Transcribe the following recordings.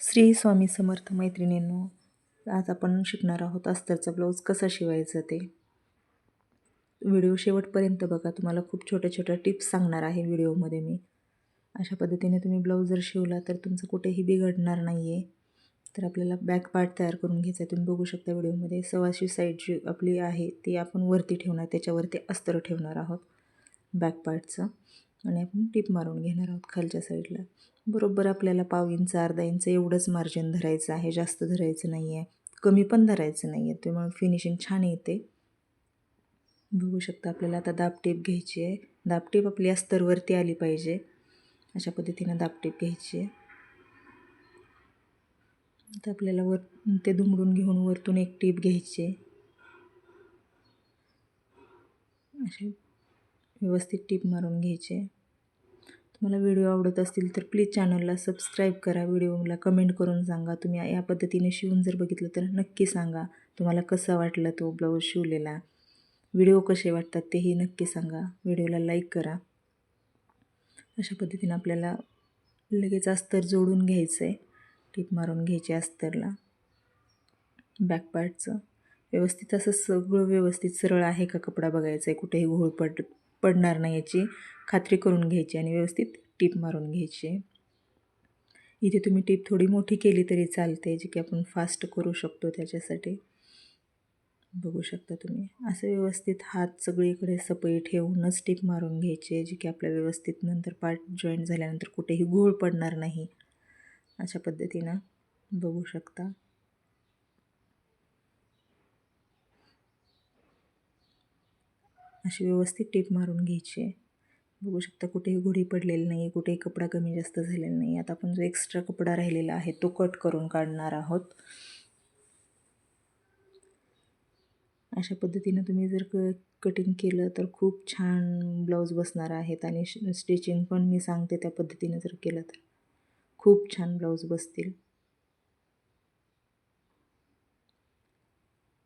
श्री स्वामी समर्थ मैत्रिणींनो आज आपण शिकणार आहोत अस्तरचा ब्लाऊज कसा शिवायचा ते. व्हिडिओ शेवटपर्यंत बघा तुम्हाला खूप छोट्या छोट्या टिप्स सांगणार आहे व्हिडिओमध्ये मी. अशा पद्धतीने तुम्ही ब्लाऊज जर शिवला तर तुमचं कुठेही बिघडणार नाही आहे तर आपल्याला बॅक पार्ट तयार करून घ्यायचा आहे. तुम्ही बघू शकता व्हिडिओमध्ये सवाशी साईड जी आपली आहे ती आपण वरती ठेवणार त्याच्यावरती अस्तर ठेवणार आहोत बॅक पार्टचं आणि आपण टीप मारून घेणार आहोत खालच्या साईडला बरोबर आपल्याला पाव इंच अर्धा इंच एवढंच मार्जिन धरायचं आहे जास्त धरायचं नाही आहे कमी पण धरायचं नाही आहे त्यामुळे फिनिशिंग छान येते. बघू शकता आपल्याला आता दाबटीप घ्यायची आहे. दाबटीप आपली अस्तरवरती आली पाहिजे. अशा पद्धतीनं दाबटीप घ्यायची आहे. आता आपल्याला वर ते दुमडून घेऊन वरतून एक टीप घ्यायची आहे. असे व्यवस्थित टीप मारून घ्यायचे. तुम्हाला व्हिडिओ आवडत असतील तर प्लीज चॅनलला सबस्क्राईब करा. व्हिडिओला कमेंट करून सांगा. तुम्ही या पद्धतीने शिवून जर बघितलं तर नक्की सांगा. तुम्हाला कसा वाटला तो ब्लाऊज शिवलेला? व्हिडिओ कसे वाटतात तेही नक्की सांगा. व्हिडिओला लाईक करा. अशा पद्धतीने आपल्याला लगेच अस्तर जोडून घ्यायचं. आहे टीप मारून घ्यायचे अस्तरला. बॅक पार्टचं. व्यवस्थित असं सगळं व्यवस्थित सरळ आहे का कपडा बघायचा आहे कुठेही घोळ पड पडणार नाही याची खात्री करून घ्यायची आणि व्यवस्थित टीप मारून घ्यायची. इथे तुम्ही टीप थोडी मोठी केली तरी चालते जी की आपण फास्ट करू शकतो त्याच्यासाठी. बघू शकता तुम्ही. असं व्यवस्थित हात सगळीकडे सपई ठेवूनच टीप मारून घ्यायचे जी की आपल्या व्यवस्थित नंतर पार्ट जॉईंट झाल्यानंतर कुठेही घोळ पडणार नाही. अशा पद्धतीनं बघू शकता. अशी व्यवस्थित टीप मारून घ्यायची आहे. बघू शकता कुठेही घोडी पडलेली नाही कुठेही कपडा कमी जास्त झालेला नाही आता आपण जो एक्स्ट्रा कपडा राहिलेला आहे तो कट करून काढणार आहोत. अशा पद्धतीनं तुम्ही जर क कटिंग केलं तर खूप छान ब्लाऊज बसणार आहेत आणि स्टिचिंग पण मी सांगते त्या पद्धतीनं जर केलं तर. खूप छान ब्लाऊज बसतील.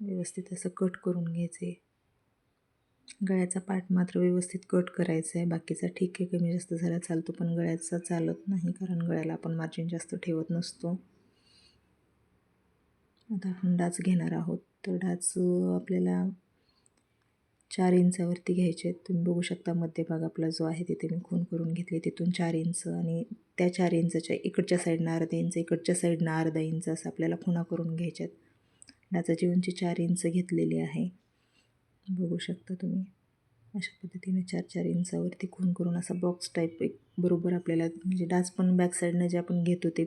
व्यवस्थित असं कट करून घ्यायचे. गळ्याचा पार्ट मात्र व्यवस्थित कट करायचा आहे. बाकीचा ठीक आहे. कमी जास्त झाला चालतो पण गळ्याचा चालत नाही कारण गळ्याला आपण मार्जिन जास्त ठेवत नसतो. आता आपण डाच घेणार आहोत. तर डाच आपल्याला चार इंचावरती घ्यायचे आहेत. तुम्ही बघू शकता मध्यभाग आपला जो आहे तिथे मी खून करून घेतले. तिथून चार इंच आणि त्या चार इंचच्या इकडच्या साईडनं अर्धा इंच इकडच्या साईडनं अर्धा इंच असं आपल्याला खुणा करून घ्यायच्यात डाचाची उंची चार इंच घेतलेली आहे. बघू शकता तुम्ही. अशा पद्धतीने चार चार इंचावरती खून करून असा बॉक्स टाईप एक बरोबर आपल्याला म्हणजे डास पण बॅक साईडनं जे आपण घेतो ते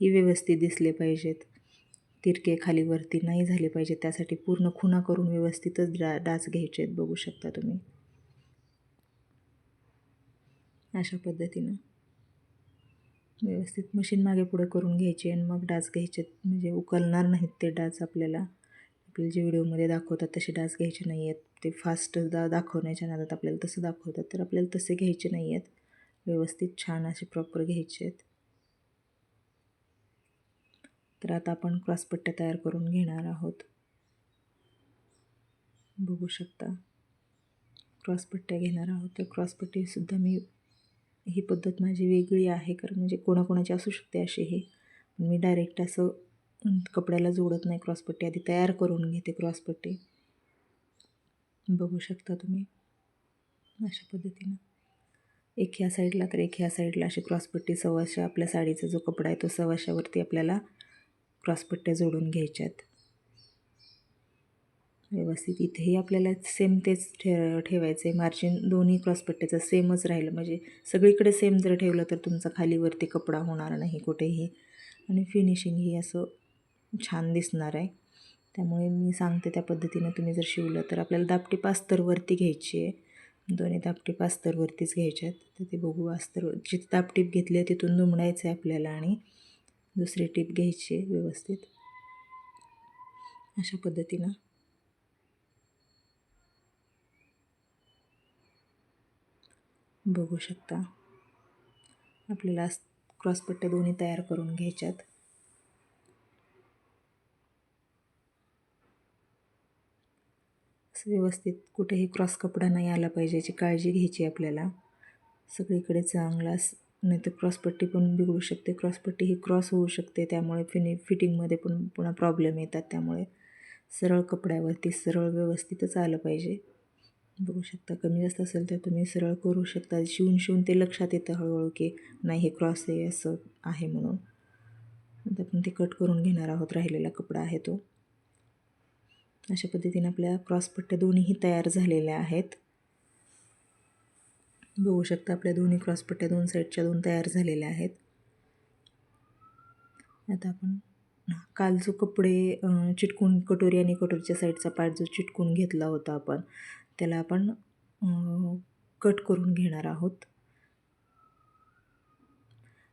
ही व्यवस्थित दिसले पाहिजेत. तिरके खाली वरती नाही झाले पाहिजे त्यासाठी पूर्ण खुणा करून व्यवस्थितच डा डास घ्यायचे आहेत. बघू शकता तुम्ही. अशा पद्धतीनं. व्यवस्थित मशीन मागे पुढे करून घ्यायची आणि मग डास घ्यायचे म्हणजे उकलणार नाहीत ते डास आपल्याला. आपल्याला जे व्हिडिओमध्ये दाखवतात तसे डास घ्यायचे नाही आहेत ते फास्ट दा दाखवण्याच्या नादात आपल्याला तसं दाखवतात. तर आपल्याला तसे घ्यायचे नाही आहेत व्यवस्थित छान असे प्रॉपर घ्यायचे आहेत तर आता आपण क्रॉसपट्ट्या तयार करून घेणार आहोत. बघू शकता. क्रॉसपट्ट्या घेणार आहोत. तर क्रॉसपट्टीसुद्धा मी ही पद्धत माझी वेगळी आहे. कारण म्हणजे कोणाकोणाची असू शकते अशी हे. मी डायरेक्ट असं कपड्याला जोडत नाही क्रॉसपट्टी आधी तयार करून घेते क्रॉसपट्टी बघू शकता तुम्ही. अशा पद्धतीनं. एक ह्या साईडला तर एक ह्या साईडला अशी क्रॉसपट्टी सव्वाशे आपल्या साडीचा जो कपडा आहे तो सव्वाशावरती आपल्याला क्रॉसपट्ट्या जोडून घ्यायच्यात. व्यवस्थित इथेही आपल्याला सेम तेच ठे ठेवायचं आहे मार्जिन दोन्ही क्रॉसपट्ट्याचं सेमच राहिलं. म्हणजे सगळीकडे सेम जर ठेवलं तर तुमचा खालीवरती कपडा होणार नाही कुठेही. आणि फिनिशिंग ही असं छान दिसणार आहे. त्यामुळे मी सांगते त्या पद्धतीनं तुम्ही जर शिवलं तर आपल्याला दापटी पास्तरवरती घ्यायची आहे. दोन्ही दापटी पास्तरवरतीच घ्यायच्या आहेत. तर ते बघू अस्तर जिथे दापटीप घेतली आहे तिथून दुमडायचं आहे आपल्याला आणि दुसरी टीप घ्यायची आहे व्यवस्थित. अशा पद्धतीनं. बघू शकता. आपल्याला क्रॉसपट्ट्या दोन्ही तयार करून घ्यायच्यात. व्यवस्थित कुठेही क्रॉस कपडा नाही आला पाहिजे याची काळजी घ्यायची आपल्याला. सगळीकडे चांगला नाही तर क्रॉसपट्टी पण बिघडू शकते. क्रॉसपट्टी ही क्रॉस होऊ शकते. त्यामुळे फिनि फिटिंगमध्ये पण पुन्हा प्रॉब्लेम येतात. त्यामुळे सरळ कपड्यावरती सरळ व्यवस्थितच आलं पाहिजे. बघू शकता कमी जास्त असेल तर तुम्ही सरळ करू शकता. शिवून शिवून ते लक्षात येतं हळूहळू की नाही हे क्रॉस आहे असं आहे म्हणून. आता आपण ते कट करून घेणार आहोत. राहिलेला कपडा आहे तो. अशा पद्धतीने आपल्या क्रॉसपट्ट्या दोन्हीही तयार झालेल्या आहेत. बघू शकता आपल्या दोन्ही क्रॉसपट्ट्या दोन साईडच्या दोन तयार झालेल्या आहेत. आता आपण काल जो कपडे चिटकून कटोरी आणि कटोरीच्या साईडचा पार्ट जो चिटकून घेतला होता आपण त्याला आपण कट करून घेणार आहोत.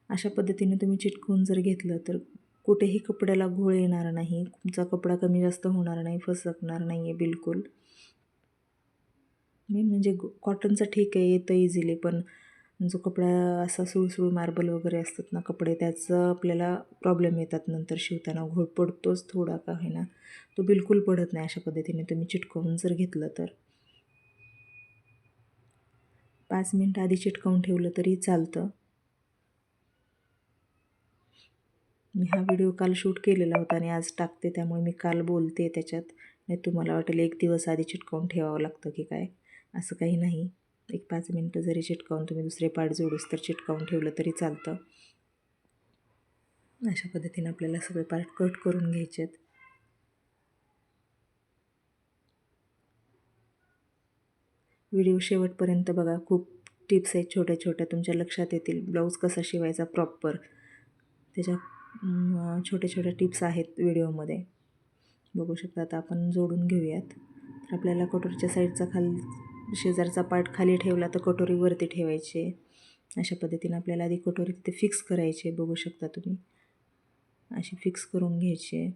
अशा पद्धतीने तुम्ही चिटकून जर घेतलं तर कुठेही कपड्याला घोळ येणार नाही. तुमचा कपडा कमी जास्त होणार नाही फसकणार नाही आहे बिलकुल. मेन म्हणजे कॉटनचं ठीक आहे येतं इझिली पण जो कपडा असा सुळसुळ मार्बल वगैरे असतात ना कपडे त्याचं आपल्याला प्रॉब्लेम येतात. नंतर शिवताना घोळ पडतोच थोडा का ना तो बिलकुल पडत नाही अशा पद्धतीने तुम्ही चिटकवून जर घेतलं तर. पाच मिनटं आधी चिटकावून ठेवलं तरी चालतं. मी हा व्हिडिओ काल शूट केलेला होता आणि आज टाकते त्यामुळे मी काल बोलते त्याच्यात. नाही तुम्हाला वाटेल एक दिवस आधी चिटकावून ठेवावं लागतं की काय? असं काही नाही. एक पाच मिनटं जरी चिटकावून तुम्ही दुसरे पार्ट जोडूस तर चिटकावून ठेवलं तरी चालतं. अशा पद्धतीने आपल्याला सगळे पार्ट कट करून घ्यायचे आहेत व्हिडिओ शेवटपर्यंत बघा खूप टिप्स आहेत छोट्या छोट्या तुमच्या लक्षात येतील. ब्लाऊज कसा शिवायचा प्रॉपर? त्याच्या छोट्या छोट्या टिप्स आहेत व्हिडिओमध्ये. बघू शकता आता आपण जोडून घेऊयात. तर आपल्याला कटोरीच्या साईडचा खाली शेजारचा पार्ट खाली ठेवला तर कटोरी वरती ठेवायचे अशा पद्धतीने आपल्याला आधी कटोरी तिथे फिक्स करायची आहे. बघू शकता तुम्ही. अशी फिक्स करून घ्यायची आहे.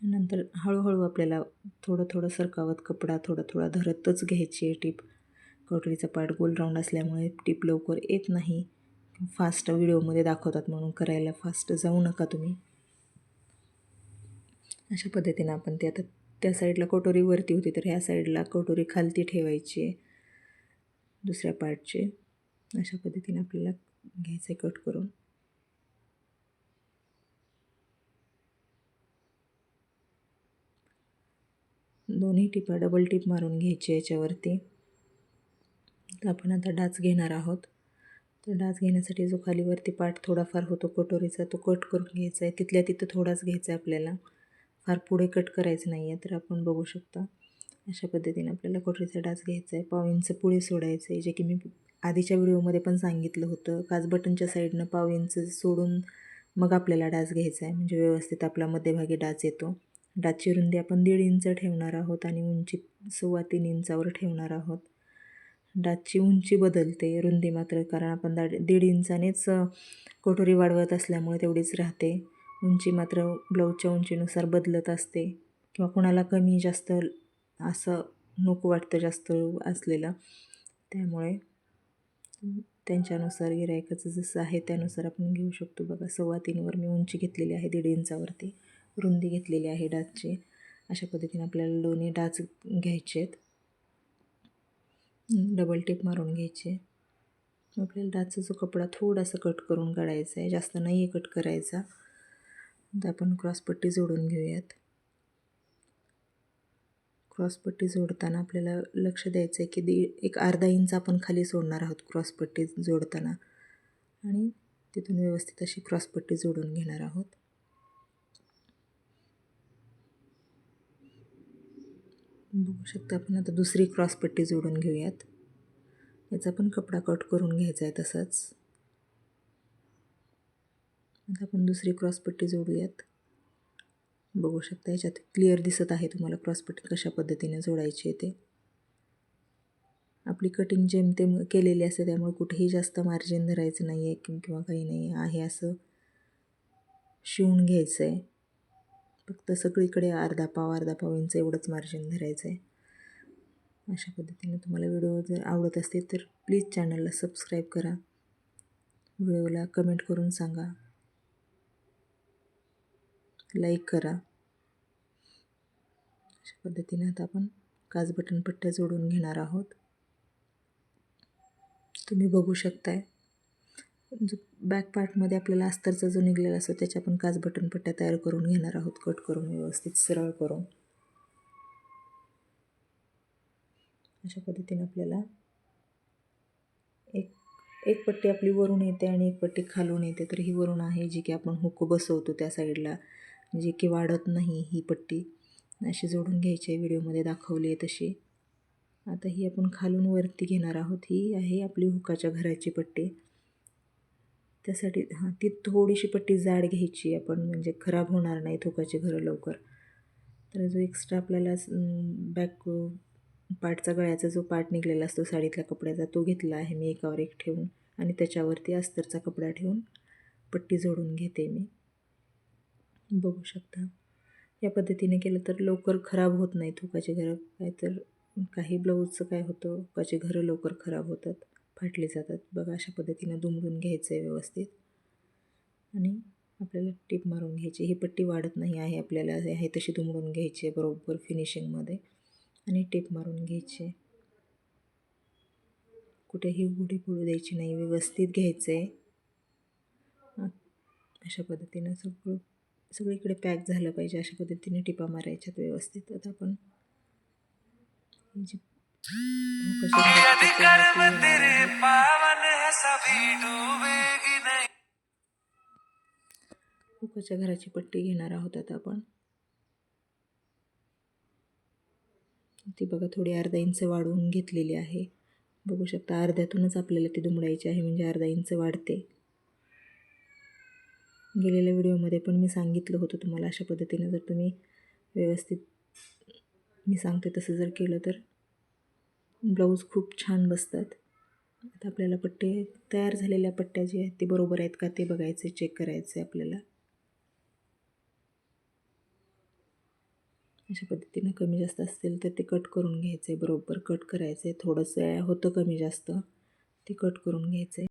नंतर हळूहळू आपल्याला थोडं थोडं सरकावत कपडा थोडा थोडा धरतच घ्यायची आहे टीप. कटोरीचा पार्ट गोल राऊंड असल्यामुळे टीप लवकर येत नाही. फास्ट व्हिडिओमध्ये दाखवतात म्हणून करायला फास्ट जाऊ नका तुम्ही. अशा पद्धतीनं आपण ते आता त्या साईडला कटोरी वरती होती तर ह्या साईडला कटोरी खालती ठेवायची दुसऱ्या पार्टचे अशा पद्धतीने आपल्याला घ्यायचं आहे कट करून. दोन्ही टिपा डबल टिप मारून घ्यायची याच्यावरती. आपण आता डाच घेणार आहोत. तर डाच घेण्यासाठी जो खालीवरती पाठ थोडाफार होतो कटोरीचा तो कट करून घ्यायचा आहे. तिथल्या तिथं थोडाच घ्यायचा आहे आपल्याला. फार पुढे कट करायचं नाही आहे तर आपण बघू शकता. अशा पद्धतीने आपल्याला कटोरीचा डास घ्यायचा आहे. पाव इंच पुढे सोडायचं आहे जे की मी आधीच्या व्हिडिओमध्ये पण सांगितलं होतं. काच बटनच्या साईडनं पाव इंच सोडून मग आपल्याला डास घ्यायचा आहे. म्हणजे व्यवस्थित आपला मध्यभागी डास येतो. डासची रुंदी आपण दीड इंच ठेवणार आहोत आणि उंची सव्वा तीन इंचावर ठेवणार आहोत. डाचची उंची बदलते रुंदी मात्र कारण आपण दा दीड इंचानेच कटोरी वाढवत असल्यामुळे तेवढीच राहते. उंची मात्र ब्लाऊजच्या उंचीनुसार बदलत असते. किंवा कोणाला कमी जास्त असं नको वाटतं जास्त असलेलं. त्यामुळे त्यांच्यानुसार गिरायकाचं जसं आहे त्यानुसार आपण घेऊ शकतो. बघा सव्वा तीनवर मी उंची घेतलेली आहे दीड इंचावरती. रुंदी घेतलेली आहे डाचची अशा पद्धतीने आपल्याला दोन्ही डाच घ्यायचे आहेत डबल टिप मारून घ्यायची. आपल्याला डाचचा जो कपडा थोडासा कट करून काढायचा आहे जास्त नाही आहे कट करायचा तर आपण क्रॉसपट्टी जोडून घेऊयात. क्रॉसपट्टी जोडताना आपल्याला लक्ष द्यायचं आहे की दी एक अर्धा इंच आपण खाली सोडणार आहोत क्रॉसपट्टी जोडताना. आणि तिथून व्यवस्थित अशी क्रॉसपट्टी जोडून घेणार आहोत. बघू शकता आपण आता दुसरी क्रॉसपट्टी जोडून घेऊयात. याचा पण कपडा कट करून घ्यायचा आहे तसाच. आता आपण दुसरी क्रॉसपट्टी जोडूयात. बघू शकता याच्यात क्लिअर दिसत आहे तुम्हाला क्रॉसपट्टी कशा पद्धतीने जोडायची आहे ते. आपली कटिंग जेमतेम केलेली असते त्यामुळे कुठेही जास्त मार्जिन धरायचं नाही आहे किंवा काही नाही आहे असं शिवून घ्यायचं आहे फक्त सगळीकडे अर्धा पाव अर्धा पाव इंच एवढंच मार्जिन धरायचं आहे अशा पद्धतीने तुम्हाला व्हिडिओ जर आवडत असतील तर प्लीज चॅनलला सबस्क्राईब करा. व्हिडिओला कमेंट करून सांगा. लाईक करा. अशा पद्धतीने आता आपण काच बटन पट्ट्या जोडून घेणार आहोत. तुम्ही बघू शकताय. जो बॅक पार्टमध्ये आपल्याला अस्तरचा जो निघलेला असतो त्याच्या आपण काच बटन पट्ट्या तयार करून घेणार आहोत. कट करून व्यवस्थित सरळ करून. अशा पद्धतीने आपल्याला एक एक पट्टी आपली वरून येते आणि एक पट्टी खालून येते. तर ही वरून आहे जी की आपण हुक बसवतो त्या साईडला. जी की वाढत नाही ही पट्टी. अशी जोडून घ्यायची आहे. व्हिडिओमध्ये दाखवली आहे तशी. आता ही आपण खालून वरती घेणार आहोत. ही आहे आपली हुकाच्या घराची पट्टी. त्यासाठी हां ती थोडीशी पट्टी जाड घ्यायची आपण म्हणजे खराब होणार नाही हुकाची घरं लवकर. तर जो एक्स्ट्रा आपल्याला बॅक पार्टचा गळ्याचा जो पार्ट निघलेला असतो साडीतल्या कपड्याचा तो घेतला आहे मी एकावर एक ठेवून आणि त्याच्यावरती अस्तरचा कपडा ठेवून पट्टी जोडून घेते मी. बघू शकता. या पद्धतीने केलं तर लवकर खराब होत नाही हुकाची घरं. काय तर काही ब्लाऊजचं काय होतं हुकाची घरं लवकर खराब होतात. फाटले जातात. बघा अशा पद्धतीनं दुमडून घ्यायचं आहे व्यवस्थित. आणि आपल्याला टीप मारून घ्यायची. ही पट्टी वाढत नाही आहे आपल्याला. आहे तशी दुमडून घ्यायची आहे बरोबर फिनिशिंगमध्ये आणि टीप मारून घ्यायची आहे. कुठेही उघडी पडू द्यायची नाही. व्यवस्थित घ्यायचं आहे अशा पद्धतीनं सगळं सगळीकडे पॅक झालं पाहिजे. अशा पद्धतीने टिपा मारायच्यात व्यवस्थित. आता आपण जी हुकाच्या घराची पट्टी घेणार आहोत आता आपण. ती बघा थोडी अर्धा इंच वाढवून घेतलेली आहे. बघू शकता अर्ध्यातूनच आपल्याला ती दुमडायची आहे म्हणजे अर्धा इंच वाढते. गेलेल्या व्हिडिओमध्ये पण मी सांगितलं होतं तुम्हाला अशा पद्धतीने जर तुम्ही व्यवस्थित मी सांगते तसं जर केलं तर. ब्लाऊज खूप छान बसतात. आता आपल्याला पट्टे तयार झालेल्या पट्ट्या जे आहेत ते बरोबर आहेत का ते बघायचे चेक करायचे आपल्याला. अशा पद्धतीनं कमी जास्त असेल तर ते कट करून घ्यायचं आहे बरोबर कट करायचं आहे थोडंसं होतं कमी जास्त ते कट करून घ्यायचं आहे